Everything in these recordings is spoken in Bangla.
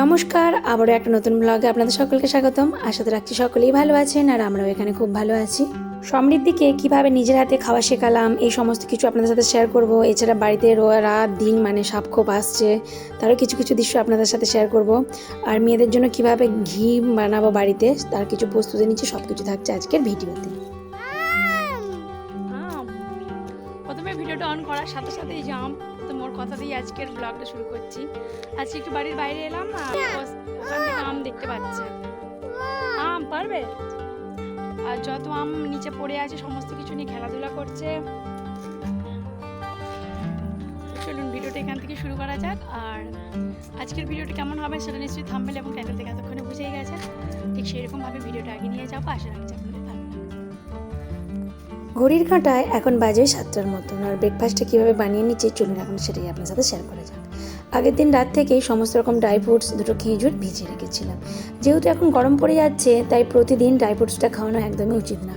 নমস্কার, আবারও একটা নতুন ব্লগে আপনাদের সকলকে স্বাগতম। আশা তো রাখছি সকলেই ভালো আছেন আর আমরাও এখানে খুব ভালো আছি। সমৃদ্ধিকে কীভাবে নিজের হাতে খাওয়া শেখালাম, এই সমস্ত কিছু আপনাদের সাথে শেয়ার করব। এছাড়া বাড়িতে রাত দিন মানে সাপ খোপ আসছে, তারও কিছু কিছু দৃশ্য আপনাদের সাথে শেয়ার করব। আর মেয়েদের জন্য কীভাবে ঘি বানাবো বাড়িতে, তার কিছু প্রস্তুতি নিচ্ছে সব কিছু থাকছে আজকের ভিডিওতে। প্রথমে ভিডিওটা অন করার সাথে সাথেই তো মোর কথা দিয়ে আজকের ব্লগটা শুরু করছি। আজকে একটু বাড়ির বাইরে এলাম আর ওখান থেকে আম দেখতে পাচ্ছে। আম পারবে? আর যত আম নিচে পড়ে আছে সমস্ত কিছু নিয়ে খেলাধুলা করছে। চলুন ভিডিওটা এখান থেকে শুরু করা যাক। আর আজকের ভিডিওটা কেমন হবে সেটা নিশ্চয়ই থাম্বেল এবং টাইটেল থেকে এতক্ষণে বুঝেই গেছে ঠিক সেরকমভাবে ভিডিওটা আগে নিয়ে যাব আশা রাখছি ঘড়ির কাঁটায় এখন বাজে সাতটার মতন আর ব্রেকফাস্টটা কীভাবে বানিয়ে নিচ্ছি চলুন এখন সেটাই আপনার সাথে শেয়ার করা যাক। আগের দিন রাত থেকেই সমস্ত রকম ড্রাই ফ্রুটস দুটো খেজুর ভিজিয়ে রেখেছিলাম। যেহেতু এখন গরম পড়ে যাচ্ছে, তাই প্রতিদিন ড্রাই ফ্রুটসটা খাওয়ানো একদমই উচিত না।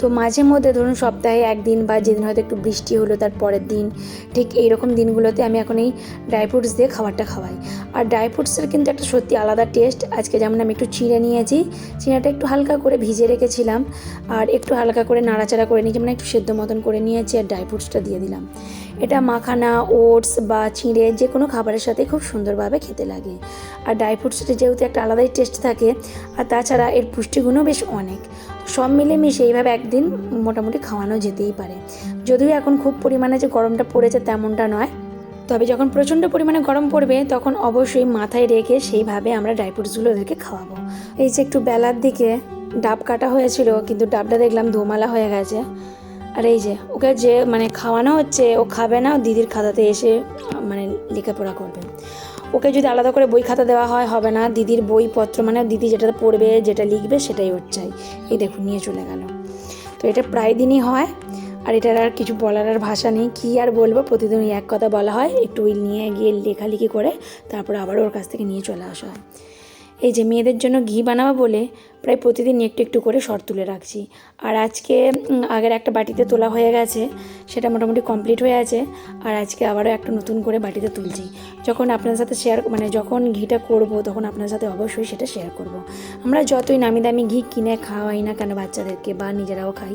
তো মাঝে মধ্যে ধরুন সপ্তাহে একদিন বা যেদিন হয়তো একটু বৃষ্টি হলো তার পরের দিন, ঠিক এইরকম দিনগুলোতে আমি এখন এই ড্রাই ফ্রুটস দিয়ে খাবারটা খাওয়াই। আর ড্রাই ফ্রুটসের কিন্তু একটা সত্যি আলাদা টেস্ট আজকে যেমন আমি একটু চিঁড়ে নিয়েছি, চিঁড়াটা একটু হালকা করে ভিজে রেখেছিলাম, আর একটু হালকা করে নাড়াচাড়া করে নিয়েছি মানে একটু সেদ্ধ মতন করে নিয়েছি আর ড্রাই ফ্রুটসটা দিয়ে দিলাম। এটা মাখানা, ওটস বা চিঁড়ে যে কোনো খাবারের সাথে খুব সুন্দরভাবে খেতে লাগে। আর ড্রাই ফ্রুটসটা যেহেতু একটা আলাদাই টেস্ট থাকে, আর তাছাড়া এর পুষ্টিগুণও বেশ অনেক। সব মিলে মিশে এইভাবে একদিন মোটামুটি খাওয়ানো যেতেই পারে। যদিও এখন খুব পরিমাণে যে গরমটা পড়েছে তেমনটা নয়, তবে যখন প্রচণ্ড পরিমাণে গরম পড়বে, তখন অবশ্যই মাথায় রেখে সেইভাবে আমরা ড্রাই ফ্রুটসগুলো ওদেরকে খাওয়াবো। এই যে একটু বেলার দিকে ডাব কাটা হয়েছিল, কিন্তু ডাবটা দেখলাম ধোমালা হয়ে গেছে। আর এই যে, ওকে যে মানে খাওয়ানো হচ্ছে, ও খাবে না, দিদির খাতাতে এসে মানে লেখাপড়া করবে। ওকে যদি আলাদা করে বই খাতা দেওয়া হয়, হবে না। দিদির বইপত্র মানে দিদি যেটা পড়বে, যেটা লিখবে, সেটাই ওর চাই। এই দেখুন নিয়ে চলে গেল। তো এটা প্রায় দিনই হয়, আর এটার আর কিছু বলার আর ভাষা নেই। কী আর বলব প্রতিদিন ওই এক কথা বলা হয়। একটু ওই নিয়ে গিয়ে লেখালেখি করে, তারপরে আবার ওর কাছ থেকে নিয়ে চলে আসা হয়। এই যে মেয়েদের জন্য ঘি বানাবো বলে প্রায় প্রতিদিন একটু একটু করে শর্ট তুলে রাখছি। আর আজকে আগের একটা বাটিতে তোলা হয়ে গেছে, সেটা মোটামুটি কমপ্লিট হয়ে আছে, আর আজকে আবারও একটা নতুন করে বাটিতে তুলছি। যখন আপনার সাথে শেয়ার মানে যখন ঘিটা করব, তখন আপনার সাথে অবশ্যই সেটা শেয়ার করব। আমরা যতই নামি দামি ঘি কিনে খাওয়াই না কেন বাচ্চাদেরকে বা নিজেরাও খাই,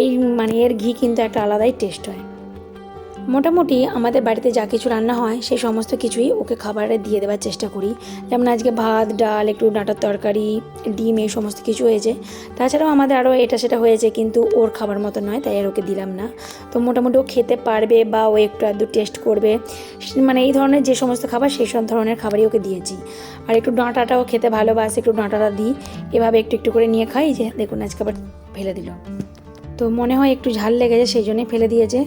এই মানে এর ঘি কিন্তু একটা আলাদাই টেস্ট হয়। মোটামুটি আমাদের বাড়িতে যা কিছু রান্না হয় সেই সমস্ত কিছুই ওকে খাবারে দিয়ে দেওয়ার চেষ্টা করি। যেমন আজকে ভাত, ডাল, একটু ডাঁটার তরকারি, ডিম এই সমস্ত কিছু হয়েছে। তাছাড়াও আমাদের আরও এটা সেটা হয়েছে, কিন্তু ওর খাবার মতো নয়, তাই আর ওকে দিলাম না। তো মোটামুটি ও খেতে পারবে বা ও একটু আধটু টেস্ট করবে। মানে এই ধরনের যে সমস্ত খাবার, সেই সব ধরনের খাবারই ওকে দিয়েছি। আর একটু ডাঁটাটাও খেতে ভালোবাসে, একটু ডাঁটাটা দিই। এভাবে একটু একটু করে নিয়ে খাই যে, দেখুন আজকে আবার ফেলে দিল। তো মনে হয় একটু ঝাল লেগেছে, সেই জন্যই ফেলে দিয়েছে।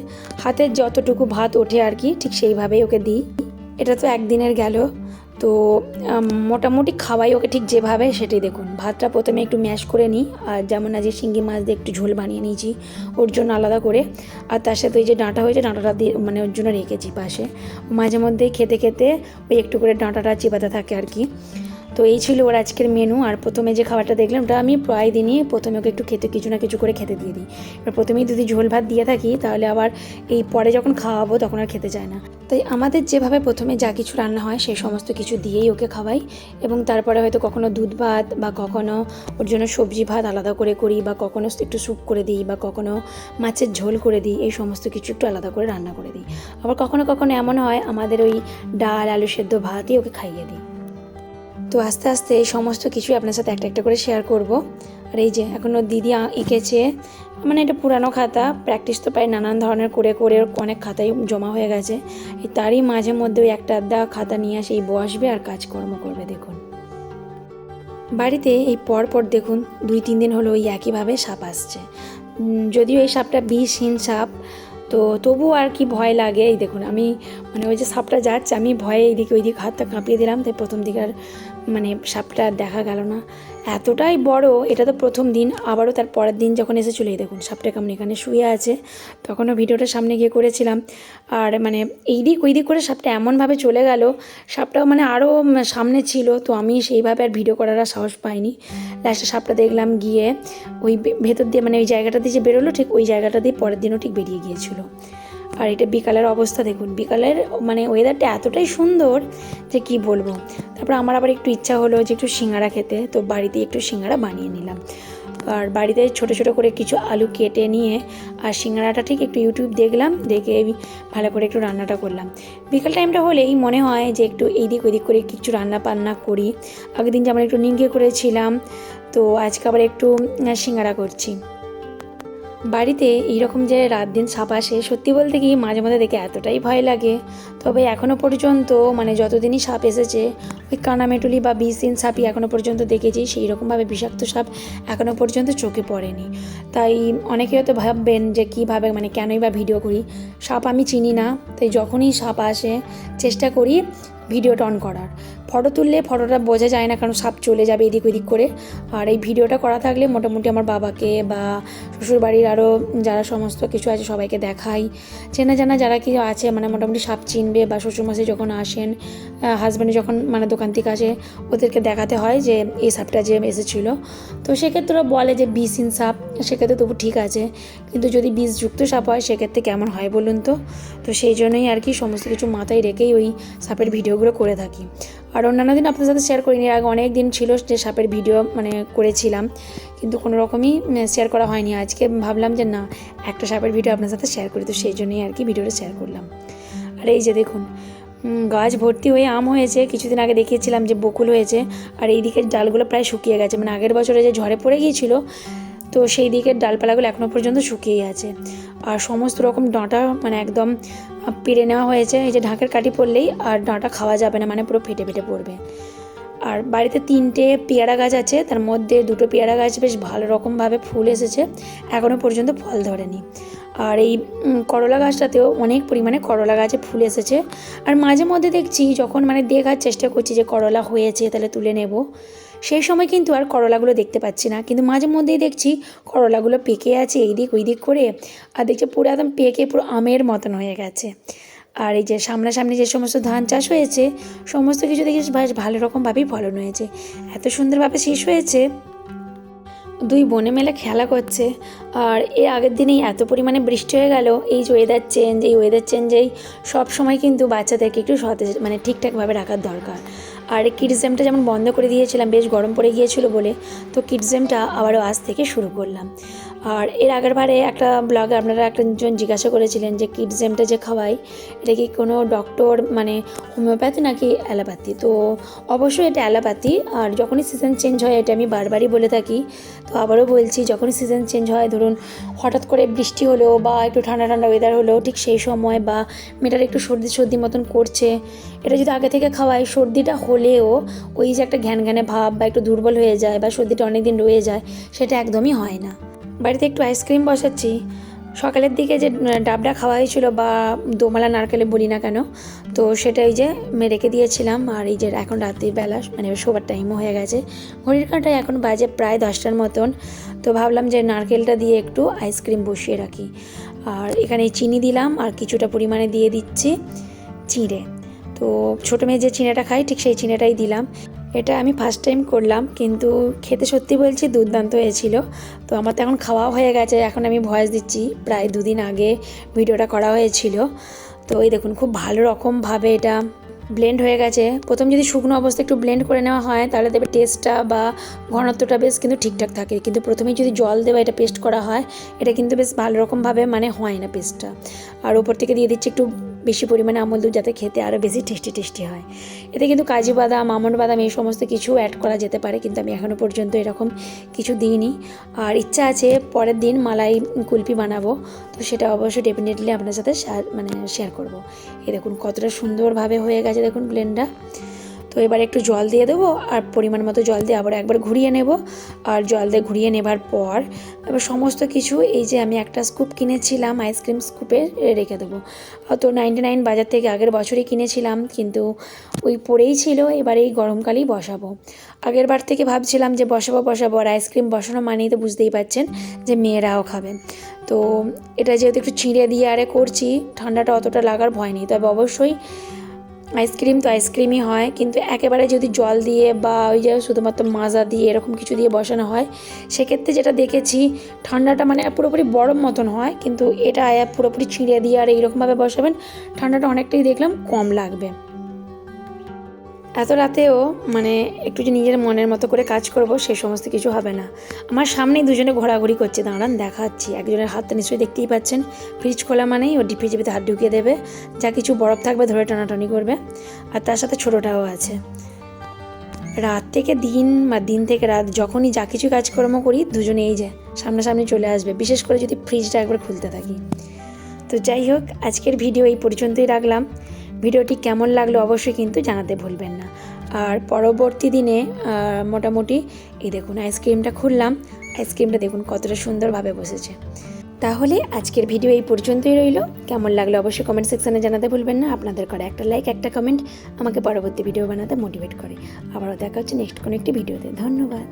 হাতের যতটুকু ভাত ওঠে আর কি, ঠিক সেইভাবেই ওকে দিই। এটা তো একদিনের গেল, তো মোটামুটি খাওয়াই ওকে ঠিক যেভাবে সেটাই দেখুন। ভাতটা প্রথমে একটু ম্যাশ করে নিই, আর যেমন আজকে শিঙ্গি মাছ দিয়ে একটু ঝোল বানিয়ে নিয়েছি, ওর জন্য আলাদা করে। আর তার সাথে ওই যে ডাঁটা হয়েছে, ডাঁটাটা দিয়ে মানে ওর জন্য রেখেছি পাশে। মাঝে মধ্যেই খেতে খেতে ওই একটু করে ডাঁটাটা চিপাতে থাকে আর কি। তো এই ছিল ওর আজকের মেনু আর প্রথমে যে খাবারটা দেখলাম, ওটা আমি প্রায় দিনই প্রথমে ওকে একটু খেতে, কিছু না কিছু করে খেতে দিয়ে দিই। এবার প্রথমেই যদি ঝোল ভাত দিয়ে থাকি, তাহলে আবার এই পরে যখন খাওয়াবো, তখন আর খেতে চায় না। তাই আমাদের যেভাবে প্রথমে যা কিছু রান্না হয় সেই সমস্ত কিছু দিয়েই ওকে খাওয়াই। এবং তারপরে হয়তো কখনো দুধ ভাত বা কখনো ওর জন্য সবজি ভাত আলাদা করে করি বা কখনো একটু স্যুপ করে দিই বা কখনো মাছের ঝোল করে দিই, এই সমস্ত কিছু একটু আলাদা করে রান্না করে দিই। আবার কখনো কখনো এমন হয়, আমাদের ওই ডাল, আলু সেদ্ধ ভাতই ওকে খাইয়ে দিই। তো আস্তে আস্তে এই সমস্ত কিছুই আপনার সাথে একটা একটা করে শেয়ার করব। আর এই যে, এখন ওর দিদি এঁকেছে। মানে এটা পুরানো খাতা। প্র্যাকটিস তো প্রায় নানান ধরনের করে করে অনেক খাতাই জমা হয়ে গেছে। তারই মাঝে মধ্যে ওই একটা আধা খাতা নিয়ে আসে, এই বসবে আর কাজকর্ম করবে, দেখুন। বাড়িতে এই পর পর দেখুন, দুই তিন দিন হলো ওই একইভাবে সাপ আসছে। যদিও এই সাপটা বিষহীন সাপ, তো তবু আর কি ভয় লাগে। এই দেখুন, আমি মানে ওই যে সাপটা যাচ্ছে, আমি ভয়ে এইদিকে ওইদিকে হাতটা কাঁপিয়ে দিলাম, তাই প্রথম দিকে আর মানে সাপটা দেখা গেল না। এতটাই বড়, এটা তো প্রথম দিন, আবারও তার পরের দিন যখন এসে চলে দেখুন, সাপটা কেমন এখানে শুয়ে আছে। তখনও ভিডিওটা সামনে গিয়ে করেছিলাম। আর মানে এই দিক ওই দিক করে সাপটা এমনভাবে চলে গেল, সাপটাও মানে আরও সামনে ছিল, তো আমি সেইভাবে আর ভিডিও করার সাহস পাইনি। লাস্টে সাপটা দেখলাম গিয়ে ওই ভেতর দিয়ে মানে ওই জায়গাটা দিয়ে যে বেরোলো, ঠিক ওই জায়গাটা দিয়ে পরের দিনও ঠিক বেরিয়ে গিয়েছিল। আর এটা বিকালের অবস্থা দেখুন। বিকালের মানে ওয়েদারটা এতটাই সুন্দর যে কি বলব। তারপর আমার আবার একটু ইচ্ছা হলো যে একটু সিঙ্গারা খেতে, তো বাড়িতে একটু সিঙ্গারা বানিয়ে নিলাম। আর বাড়িতে ছোট ছোট করে কিছু আলু কেটে নিয়ে, আর সিঙ্গারাটা ঠিক একটু ইউটিউব দেখলাম, দেখে ভালো করে একটু রান্নাটা করলাম। বিকাল টাইমটা হলেই মনে হয় যে একটু এইদিক ওইদিক করে কিছু রান্না বান্না করি। আগের দিন যেমন একটু নিঙ্গে করেছিলাম, তো আজকে আবার একটু সিঙ্গারা করছি। বাড়িতে এইরকম যে রাত দিন সাপ আসে, সত্যি বলতে কি মাঝে মাঝে দেখে এতটাই ভয় লাগে। তবে এখনও পর্যন্ত মানে যতদিনই সাপ এসেছে, ওই কানামেটুলি বা বিসিন সাপই এখনও পর্যন্ত দেখেছি সেই রকমভাবে বিষাক্ত সাপ এখনও পর্যন্ত চোখে পড়েনি। তাই অনেকে হয়তো ভাববেন যে কীভাবে মানে কেনই বা ভিডিও করি। সাপ আমি চিনি না, তাই যখনই সাপ আসে, চেষ্টা করি ভিডিওটা অন করার। ফটো তুললে ফটোটা বোঝা যায় না কারণ সাপ চলে যাবে এদিক ওদিক করে। আর এই ভিডিওটা করা থাকলে মোটামুটি আমার বাবাকে বা শ্বশুরবাড়ির আরও যারা সমস্ত কিছু আছে সবাইকে দেখাই। চেনা জানা যারা কি আছে মানে মোটামুটি সাপ চিনবে বা শ্বশুরমশাই যখন আসেন হাজব্যান্ড যখন মানে দোকান থেকে আসে, ওদেরকে দেখাতে হয় যে এই সাপটা যে এসেছিল। তো সেক্ষেত্রে ওরা বলে যে বিষহীন সাপ, সেক্ষেত্রে তবু ঠিক আছে। কিন্তু যদি বিষযুক্ত সাপ হয়, সেক্ষেত্রে কেমন হয় বলুন তো? তো সেই জন্যই আর কি সমস্ত কিছু মাথায় রেখেই ওই সাপের ভিডিওগুলো করে থাকি। আর অন্যান্য দিন আপনার সাথে শেয়ার করিনি, আগে অনেক দিন ছিল যে সাপের ভিডিও মানে করেছিলাম, কিন্তু কোনো রকমই শেয়ার করা হয়নি। আজকে ভাবলাম যে না, একটা সাপের ভিডিও আপনার সাথে শেয়ার করি, তো সেই জন্যই আর কি ভিডিওটা শেয়ার করলাম। আর এই যে দেখুন গাছ ভর্তি হয়ে আম হয়েছে, কিছুদিন আগে দেখিয়েছিলাম যে বকুল হয়েছে, আর এই দিকের ডালগুলো প্রায় শুকিয়ে গেছে। মানে আগের বছরে যে ঝড়ে পড়ে গিয়েছিল তো সেই দিকের ডালপালাগুলো এখনও পর্যন্ত শুকিয়েই আছে। আর সমস্ত রকম ডাঁটা মানে একদম পেরে নেওয়া হয়েছে। এই যে ঢাকের কাঠি পড়লেই আর ডাঁটা খাওয়া যাবে না মানে পুরো ফেটে ফেটে পড়বে। আর বাড়িতে তিনটে পেয়ারা গাছ আছে, তার মধ্যে দুটো পেয়ারা গাছ বেশ ভালো রকমভাবে ফুল এসেছে এখনও পর্যন্ত ফল ধরেনি। আর এই করলা গাছটাতেও অনেক পরিমাণে করলা গাছে ফুল এসেছে। আর মাঝে মধ্যে দেখছি, যখন মানে দেখার চেষ্টা করছি যে করলা হয়েছে, তাহলে তুলে নেব। সেই সময় কিন্তু আর করলাগুলো দেখতে পাচ্ছি না। কিন্তু মাঝে মধ্যেই দেখছি করলাগুলো পেকে আছে এই দিক ওই দিক করে। আর দেখছি পুরো একদম পেকে পুরো আমের মতন হয়ে গেছে। আর এই যে সামনাসামনি যে সমস্ত ধান চাষ হয়েছে, সমস্ত কিছু দেখি বেশ ভালো রকমভাবেই ফলন হয়েছে। এত সুন্দরভাবে শেষ হয়েছে। দুই বনে মেলে খেলা করছে। আর এর আগের দিনেই এত পরিমাণে বৃষ্টি হয়ে গেল, এই যে ওয়েদার চেঞ্জ এই ওয়েদার চেঞ্জেই সব সময় কিন্তু বাচ্চাদেরকে একটু সতেজ মানে ঠিকঠাকভাবে রাখার দরকার। আর কিডজেমটা যেমন বন্ধ করে দিয়েছিলাম, বেশ গরম পড়ে গিয়েছিল বলে, তো কিডজেমটা আবারও আজ থেকে শুরু করলাম। আর এর আগের বারে একটা ব্লগে আপনারা একজন জিজ্ঞাসা করেছিলেন যে কিডসেমটা যে খাওয়াই, এটা কি কোনো ডক্টর মানে হোমিওপ্যাথি নাকি অ্যালোপ্যাথি তো অবশ্যই এটা অ্যালোপ্যাথি আর যখনই সিজন চেঞ্জ হয় এটা আমি বারবারই বলে থাকি। তো আবারও বলছি, যখনই সিজন চেঞ্জ হয়, ধরুন হঠাৎ করে বৃষ্টি হলো বা একটু ঠান্ডা ঠান্ডা ওয়েদার হলো, ঠিক সেই সময় বা মেয়েটার একটু সর্দি সর্দি মতন করছে, এটা যদি আগে থেকে খাওয়াই, সর্দিটা হলেও ওই যে একটা ঘ্যান ঘ্যানে ভাব বা একটু দুর্বল হয়ে যায় বা সর্দিটা অনেক দিন রয়ে যায়, সেটা একদমই হয় না। বাড়িতে একটু আইসক্রিম বসাচ্ছি। সকালের দিকে যে ডাবটা খাওয়া হয়েছিল বা দোমালা নারকেলে বলি না কেন, তো সেটা এই যে রেখে দিয়েছিলাম আর এই যে এখন রাত্রির বেলা মানে শোবার টাইমও হয়ে গেছে। ঘড়ির কাঁটায় এখন বাজে প্রায় দশটার মতন, তো ভাবলাম যে নারকেলটা দিয়ে একটু আইসক্রিম বসিয়ে রাখি। আর এখানে চিনি দিলাম আর কিছুটা পরিমাণে দিয়ে দিচ্ছি চিঁড়ে। তো ছোটো মেয়ে যে চিনেটা খাই ঠিক সেই চিনেটাই দিলাম। এটা আমি ফার্স্ট টাইম করলাম, কিন্তু খেতে সত্যি বলছি দুর্দান্ত হয়েছিল। তো আমার তো এখন খাওয়াও হয়ে গেছে, এখন আমি ভয়েস দিচ্ছি। প্রায় দুদিন আগে ভিডিওটা করা হয়েছিল। তো এই দেখুন, খুব ভালো রকমভাবে এটা ব্লেন্ড হয়ে গেছে। প্রথম যদি শুকনো অবস্থায় একটু ব্লেন্ড করে নেওয়া হয়, তাহলে দেবে টেস্টটা বা ঘনত্বটা বেশ কিন্তু ঠিকঠাক থাকে। কিন্তু প্রথমেই যদি জল দেওয়া এটা পেস্ট করা হয়, এটা কিন্তু বেশ ভালো রকমভাবে মানে হয় না পেস্টটা আর ওপর থেকে দিয়ে দিচ্ছি একটু বেশি পরিমাণে আমল দুধ যাতে খেতে আরও বেশি টেস্টি টেস্টি হয়। এতে কিন্তু কাজু বাদাম আমন্ড বাদাম এই সমস্ত কিছু অ্যাড করা যেতে পারে, কিন্তু আমি এখনও পর্যন্ত এরকম কিছু দিইনি। আর ইচ্ছা আছে পরের দিন মালাই কুলপি বানাবো, তো সেটা অবশ্যই ডেফিনেটলি আপনার সাথে মানে শেয়ার করব। এ দেখুন কতটা সুন্দরভাবে হয়ে গেছে দেখুন ব্লেন্ডটা তো এবার একটু জল দিয়ে দেবো আর পরিমাণ মতো জল দিয়ে আবার একবার ঘুরিয়ে নেব। আর জল দিয়ে ঘুরিয়ে নেবার পর এবার সমস্ত কিছু এই যে আমি একটা স্কুপ কিনেছিলাম আইসক্রিম স্কুপে রেখে দেবো। তো নাইনটি নাইন বাজার থেকে আগের বছরই কিনেছিলাম, কিন্তু ওই পড়েই ছিল, এবার এই গরমকালেই বসাবো। আগের বার থেকে ভাবছিলাম যে বসাবো বসাবো, আর আইসক্রিম বসানো মানেই তো বুঝতেই পাচ্ছেন যে মেয়েরাও খাবে। তো এটা যেহেতু একটু ছিঁড়ে দিয়ে আরে করছি, ঠান্ডাটা অতটা লাগার ভয় নেই, তবে অবশ্যই আইসক্রিম তো আইসক্রিমই হয়, কিন্তু একেবারে যদি জল দিয়ে বা ওই যে শুধুমাত্র মাজা দিয়ে এরকম কিছু দিয়ে বসানো হয়, সেক্ষেত্রে যেটা দেখেছি, ঠান্ডাটা মানে পুরোপুরি বরফ মতন হয়, কিন্তু এটা পুরোপুরি ছিঁড়ে দিয়ে আর এইরকমভাবে বসাবেন, ঠান্ডাটা অনেকটাই দেখলাম কম লাগবে। এত রাতেও মানে একটু যে নিজের মনের মতো করে কাজ করব, সে সমস্ত কিছু হবে না। আমার সামনেই দুজনে ঘোরাঘুরি করছে, দাঁড়ান, দেখাচ্ছি। একজনের হাতটা নিশ্চয়ই দেখতেই পাচ্ছেন। ফ্রিজ খোলা মানেই ও ডিপি জিপিতে হাত ঢুকিয়ে দেবে। যা কিছু বরফ থাকবে ধরে টানাটানি করবে। আর তার সাথে ছোটোটাও আছে। রাত থেকে দিন বা দিন থেকে রাত, যখনই যা কিছু কাজকর্ম করি, দুজনে এই যে সামনাসামনি চলে আসবে। বিশেষ করে যদি ফ্রিজটা একবার খুলতে থাকি। তো যাই হোক, আজকের ভিডিও এই পর্যন্তই রাখলাম। ভিডিওটি কেমন লাগল অবশ্যই কিন্তু জানাতে ভুলবেন না। আর পরবর্তী দিনে মোটামুটি এই দেখুন আইসক্রিমটা খুললাম, আইসক্রিমটা দেখুন কতটা সুন্দরভাবে বসেছে। তাহলে আজকের ভিডিও এই পর্যন্তই রইল। কেমন লাগল অবশ্যই কমেন্ট সেকশানে জানাতে ভুলবেন না। আপনাদের করা একটা লাইক একটা কমেন্ট আমাকে পরবর্তী ভিডিও বানাতে মোটিভেট করে। আবারও দেখা হচ্ছে নেক্সট কোনো একটি ভিডিওতে ধন্যবাদ।